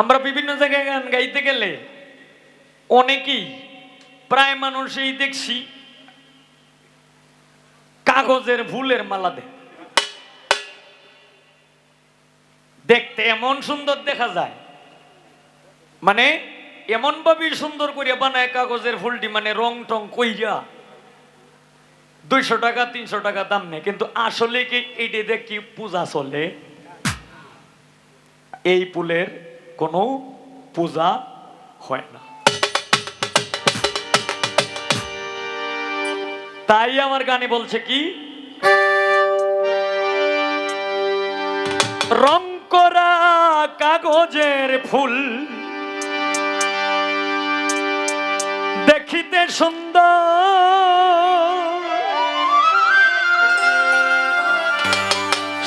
আমরা বিভিন্ন জায়গায় গান গাইতে গেলে অনেকেই প্রায় মানুষই দেখছি কাগজের ফুলের মালা দেয়। দেখতে এমন সুন্দর দেখা যায়। মানে এমন ভাবে সুন্দর করিয়া বানায় কাগজের ফুলটি মানে রং টং কইয়া দুইশো টাকা, তিনশো টাকা দাম নেই কিন্তু আসলে কি এইটা দেখি পূজা চলে? এই ফুলের কোনো পূজা হয় না। তাই আমার গানে বলছে কি? রং করা কাগজের ফুল দেখিতে সুন্দর।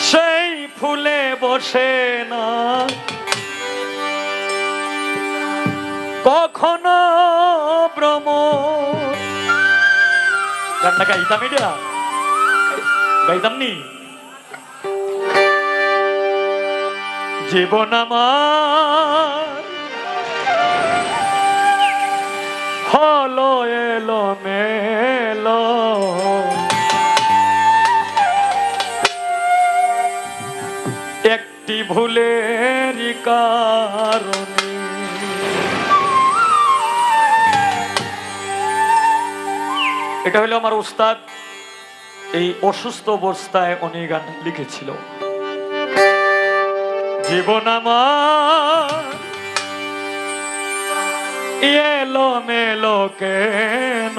সেই ফুলে বসে না। কখনো ভ্রম গানটা গাইতাম এটা। গাইতাম নি? জীবন আমার হলো এলো মেলো একটি ভুলের কারণে এটা হলো আমার উস্তাদ এই অসুস্থ অবস্থায় উনি গান লিখেছিল। জীবন আমার এলো মেলো কেন?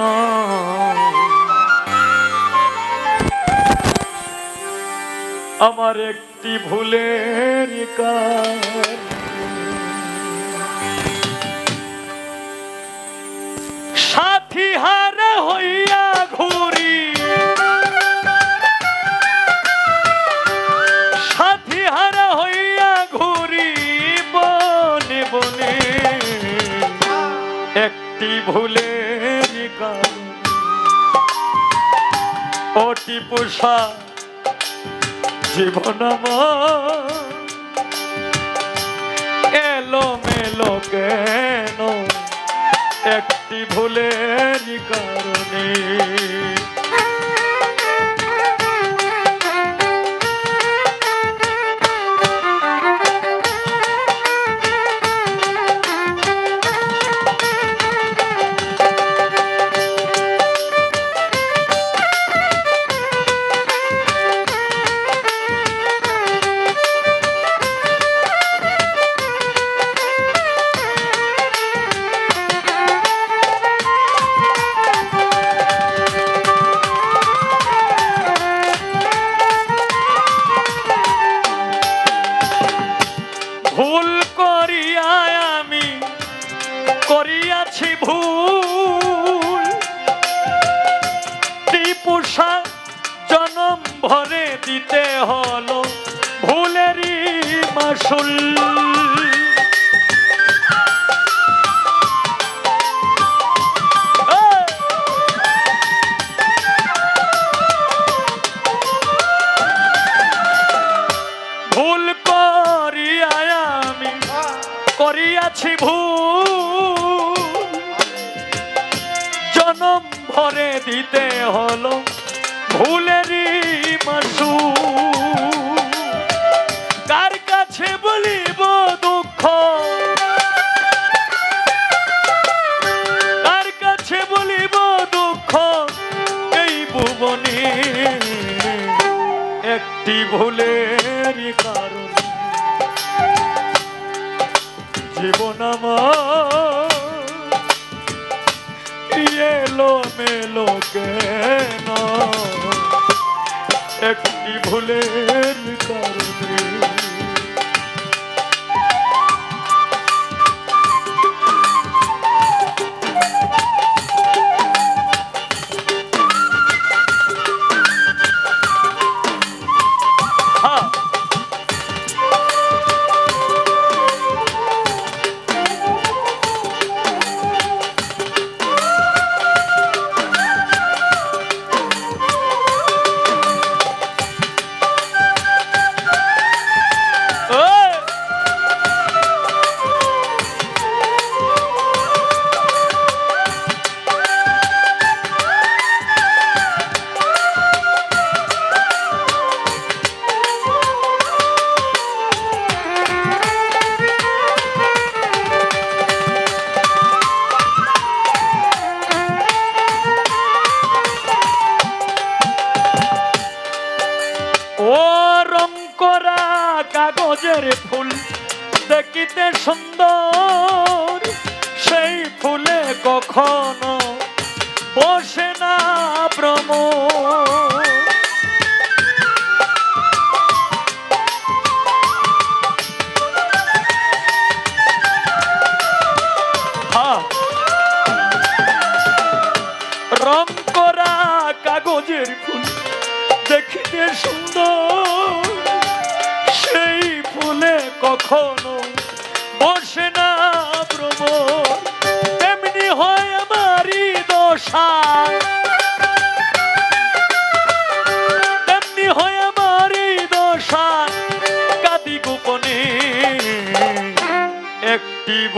আমার একটি ভুলের কারণে একটি ভুলে অতি পোষা জীবন এলো মেলো কেন? একটি ভুলের কারণে। করিয়াছি ভুল। টিপুষা জনম ভরে দিতে হলো ভুলেরই মাসুল। ভরে দিতে হলো ভুলেরই মাসু কার কাছে বলিব দুঃখ? কার কাছে বলিব দুঃখ? এই ভুবনে একটি ভুলের একটি ভুলের কারণে। করা কাগজের ফুল। দেখিতে সুন্দর সেই ফুলে কখনো বসে না প্রমোদ।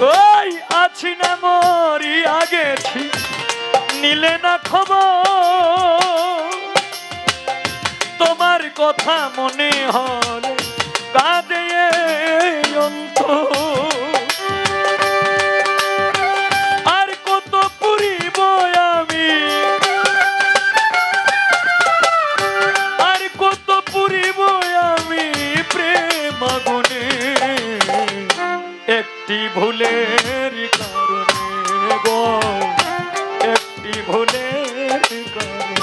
ওই আছি না মরিয়া গেছি নিলে না খবর। তোমার কথা মনে হলে কাঁদে এই আর কত পুরিব আমি প্রেম আগুনে? একটি ভুলের কারণে একটি ভুলের কারণে।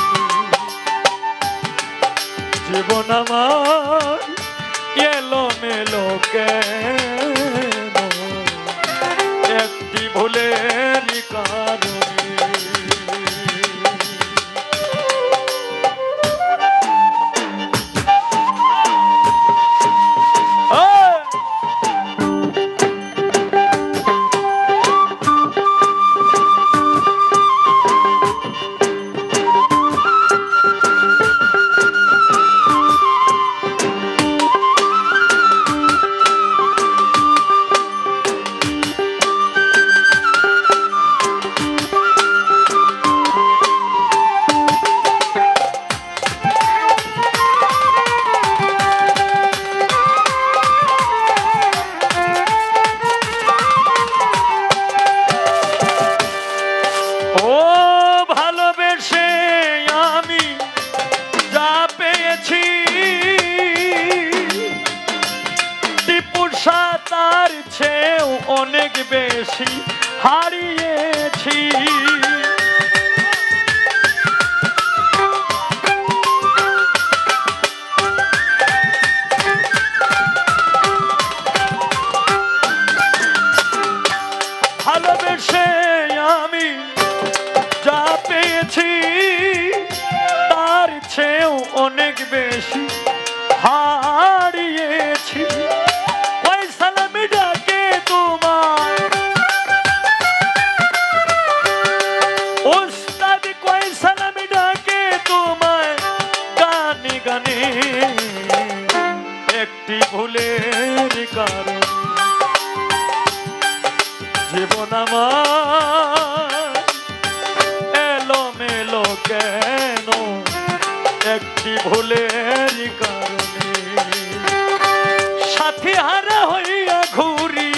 জীবন আমার একটি ভুলের কারণে ও ভালোবেসে আমি যা পেয়েছি। টিপুষা তার চেয়েও অনেক বেশি হারিয়েছি। ভুলের কারণে। সাথী হারা হইয়া ঘুরি